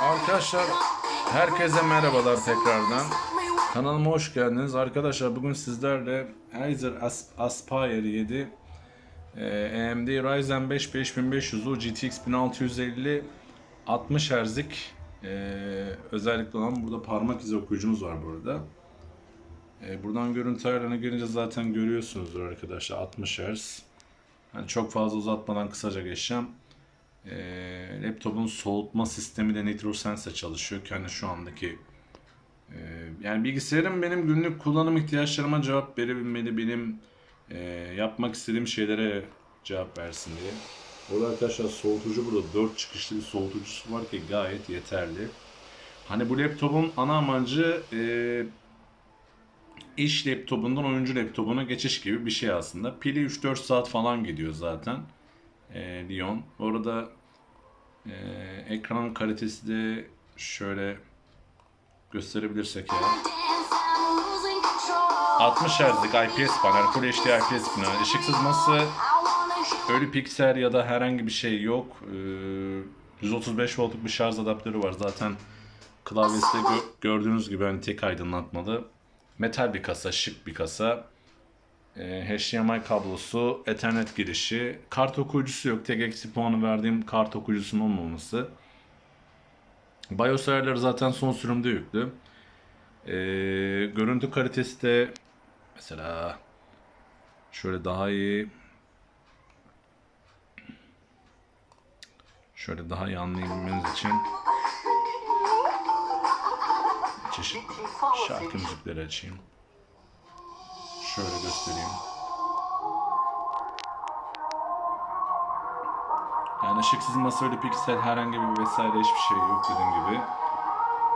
Arkadaşlar herkese merhabalar tekrardan. Kanalıma hoş geldiniz. Arkadaşlar bugün sizlerle Acer As- Aspire 7 e, AMD Ryzen 5 5500U GTX 1650 60 Hz'lik e, özellikle olan burada parmak izi okuyucumuz var burada. E, buradan görüntü ayarlarına gelince zaten görüyorsunuzdur arkadaşlar 60 Hz. Hani çok fazla uzatmadan kısaca geçeceğim. E, laptopun soğutma sistemi de NitroSense çalışıyor. Kendi şu andaki e, yani bilgisayarım benim günlük kullanım ihtiyaçlarıma cevap verebilmeli, benim e, yapmak istediğim şeylere cevap versin diye. Burada arkadaşlar soğutucu burada 4 çıkışlı bir soğutucusu var ki gayet yeterli. Hani bu laptopun ana amacı e, iş laptopundan oyuncu laptopuna geçiş gibi bir şey aslında. Pili 3-4 saat falan gidiyor zaten. E, Lyon. Orada e, ekran kalitesi de şöyle gösterebilirsek ya. 60 Hz'lik IPS panel, Full HD IPS panel, ışık sızması, ölü piksel ya da herhangi bir şey yok. Ee, 135 voltluk bir şarj adaptörü var zaten. Klavyesi gö- gördüğünüz gibi hani tek aydınlatmalı. Metal bir kasa, şık bir kasa. HDMI kablosu, Ethernet girişi. Kart okuyucusu yok. Tek eksi puanı verdiğim kart okuyucusunun olmaması. BIOS ayarları zaten son sürümde yüklü. Ee, görüntü kalitesi de mesela şöyle daha iyi şöyle daha iyi anlayabilmeniz için çeşitli şarkı müzikleri açayım. Şöyle göstereyim. Yani ışık sızması öyle piksel herhangi bir vesaire hiçbir şey yok dediğim gibi.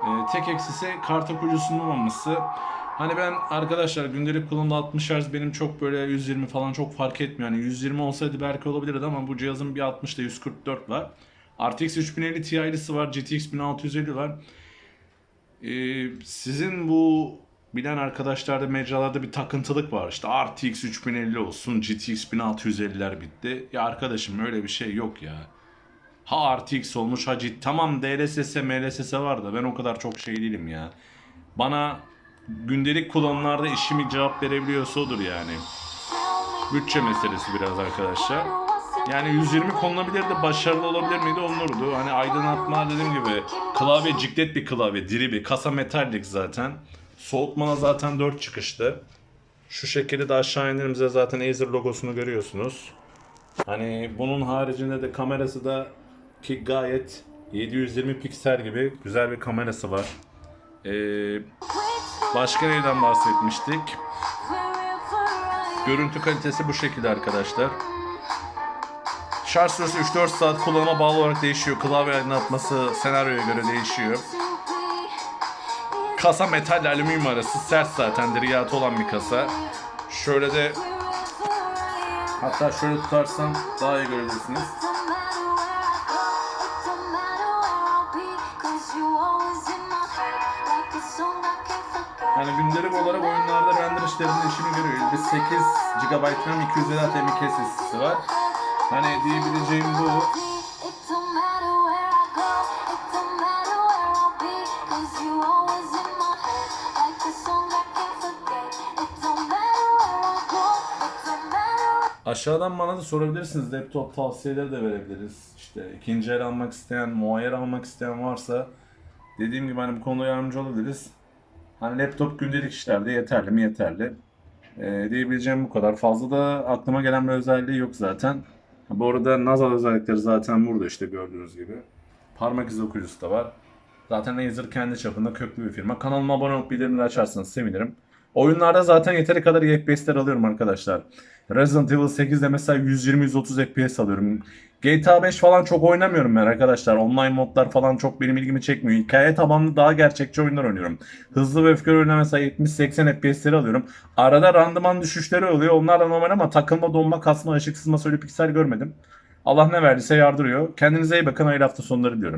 Ee, tek eksisi kart okuyucusunun olmaması. Hani ben arkadaşlar gündelik kullanımda 60 Hz benim çok böyle 120 falan çok fark etmiyor. Yani 120 olsaydı belki olabilirdi ama bu cihazın bir 60 ile 144 var. RTX 3050 Ti'lisi var, GTX 1650 var. Ee, sizin bu bilen arkadaşlarda mecralarda bir takıntılık var. İşte RTX 3050 olsun, GTX 1650'ler bitti. Ya arkadaşım öyle bir şey yok ya. Ha RTX olmuş ha GT. Tamam DLSS, MLSS var da ben o kadar çok şey değilim ya. Bana gündelik kullanımlarda işimi cevap verebiliyorsa odur yani. Bütçe meselesi biraz arkadaşlar. Yani 120 konulabilirdi, başarılı olabilir miydi olurdu. Hani aydınlatma dediğim gibi klavye ciklet bir klavye, diri bir kasa metallik zaten. Soğutmana zaten 4 çıkıştı. Şu şekilde de aşağı indiğimizde zaten Acer logosunu görüyorsunuz. Hani bunun haricinde de kamerası da ki gayet 720 piksel gibi güzel bir kamerası var. Ee, başka neyden bahsetmiştik? Görüntü kalitesi bu şekilde arkadaşlar. Şarj süresi 3-4 saat kullanıma bağlı olarak değişiyor. Klavye aydınlatması senaryoya göre değişiyor. Kasa metal alüminyum arası sert zaten diriyatı olan bir kasa. Şöyle de hatta şöyle tutarsam daha iyi görebilirsiniz. Yani gündelik olarak oyunlarda render işlerinde işimi görüyor. Bir 8 GB RAM 250 ATM kesesi var. Hani diyebileceğim bu. Aşağıdan bana da sorabilirsiniz. Laptop tavsiyeleri de verebiliriz. İşte ikinci el almak isteyen, muayyer almak isteyen varsa dediğim gibi hani bu konuda yardımcı olabiliriz. Hani laptop gündelik işlerde yeterli mi yeterli. Ee, diyebileceğim bu kadar. Fazla da aklıma gelen bir özelliği yok zaten. Bu arada nazal özellikleri zaten burada işte gördüğünüz gibi. Parmak izi okuyucusu da var. Zaten Razer kendi çapında köklü bir firma. Kanalıma abone olup bildirimleri açarsanız sevinirim. Oyunlarda zaten yeteri kadar iyi FPS'ler alıyorum arkadaşlar. Resident Evil 8'de mesela 120-130 FPS alıyorum. GTA 5 falan çok oynamıyorum ben arkadaşlar. Online modlar falan çok benim ilgimi çekmiyor. Hikaye tabanlı daha gerçekçi oyunlar oynuyorum. Hızlı ve öfkeli oyunlar mesela 70-80 FPS'leri alıyorum. Arada randıman düşüşleri oluyor. Onlar da normal ama takılma, donma, kasma, ışık sızması öyle piksel görmedim. Allah ne verdiyse yardırıyor. Kendinize iyi bakın. Hayırlı hafta sonları diliyorum.